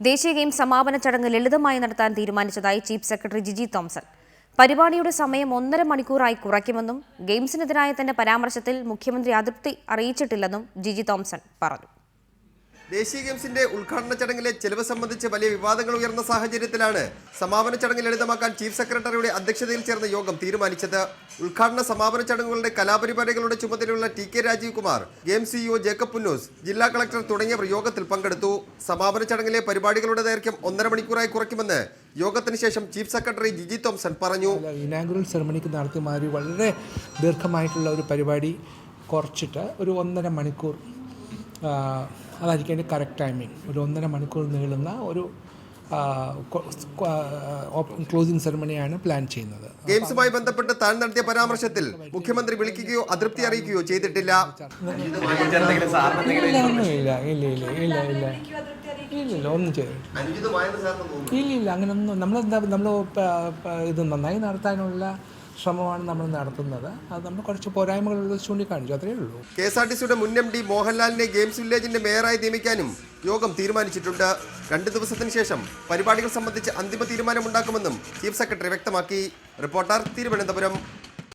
ദേശീയ ഗെയിം സമാപന ചടങ്ങ് ലളിതമായി നടത്താൻ തീരുമാനിച്ചതായി ചീഫ് സെക്രട്ടറി ജിജി തോംസൺ. പരിപാടിയുടെ സമയം ഒന്നര മണിക്കൂറായി കുറയ്ക്കുമെന്നും ഗെയിംസിനെതിരായ തന്റെ പരാമർശത്തിൽ മുഖ്യമന്ത്രി അതൃപ്തി അറിയിച്ചിട്ടില്ലെന്നും ജിജി തോംസൺ പറഞ്ഞു. ദേശീയ ഗെയിംസിന്റെ ഉദ്ഘാടന ചടങ്ങിലെ ചെലവ് സംബന്ധിച്ച് വലിയ വിവാദങ്ങൾ ഉയർന്ന സാഹചര്യത്തിലാണ് സമാപന ചടങ്ങ് ലളിതമാക്കാൻ ചീഫ് സെക്രട്ടറിയുടെ അധ്യക്ഷതയിൽ ചേർന്ന യോഗം തീരുമാനിച്ചത്. ഉദ്ഘാടന സമാപന ചടങ്ങുകളുടെ കലാപരിപാടികളുടെ ചുമതലയുള്ള T K Rajeev Kumar games CEO Jacob Punnoose ജില്ലാ കളക്ടർ തുടങ്ങിയവർ യോഗത്തിൽ പങ്കെടുത്തു. സമാപന ചടങ്ങിലെ പരിപാടികളുടെ ദൈർഘ്യം ഒന്നര മണിക്കൂറായി കുറയ്ക്കുമെന്ന് യോഗത്തിന് ശേഷം ചീഫ് സെക്രട്ടറി ജിജി തോംസൺ പറഞ്ഞു. ഇനാഗുറൽ സെറമണിക്ക് നടത്തിയ വളരെ ദീർഘമായിട്ടുള്ള ഒരു പരിപാടി കുറച്ചിട്ട് ഒരു ഒന്നര മണിക്കൂർ അതായിരിക്കും അതിന്റെ കറക്റ്റ് ടൈമിംഗ് ഒരു ഒന്നര മണിക്കൂർ നീളുന്ന ഒരു ക്ലോസിംഗ് സെറമണിയാണ് പ്ലാൻ ചെയ്യുന്നത്. ഗെയിംസുമായി ബന്ധപ്പെട്ട് താൻ നടത്തിയ പരാമർശത്തിൽ മുഖ്യമന്ത്രി വിളിക്കുകയോ അതൃപ്തി അറിയിക്കുകയോ ചെയ്തിട്ടില്ല. ഇല്ല ഇല്ല ഇല്ല ഇല്ല ഇല്ല ഇല്ല ഇല്ല. ഒന്നും ചെയ്തിട്ടില്ല. ഇല്ല ഇല്ല അങ്ങനൊന്നും നമ്മൾ നമ്മൾ ഇത് നന്നായി നടത്താനുള്ള ശ്രമമാണ് നമ്മൾ നടത്തുന്നത്. അത് നമ്മൾ കുറച്ച് പോരായ്മകളുള്ളത് ചൂണ്ടിക്കാണിച്ചു. അത്രയേ ഉള്ളൂ. കെ എസ് ആർ ടി സിയുടെ മുൻ എം ഡി മോഹൻലാലിനെ ഗെയിംസ് വില്ലേജിന്റെ മേയറായി നിയമിക്കാനും യോഗം തീരുമാനിച്ചിട്ടുണ്ട്. രണ്ടു ദിവസത്തിന് ശേഷം പരിപാടികൾ സംബന്ധിച്ച് അന്തിമ തീരുമാനമുണ്ടാക്കുമെന്നും ചീഫ് സെക്രട്ടറി വ്യക്തമാക്കി. റിപ്പോർട്ടർ തിരുവനന്തപുരം.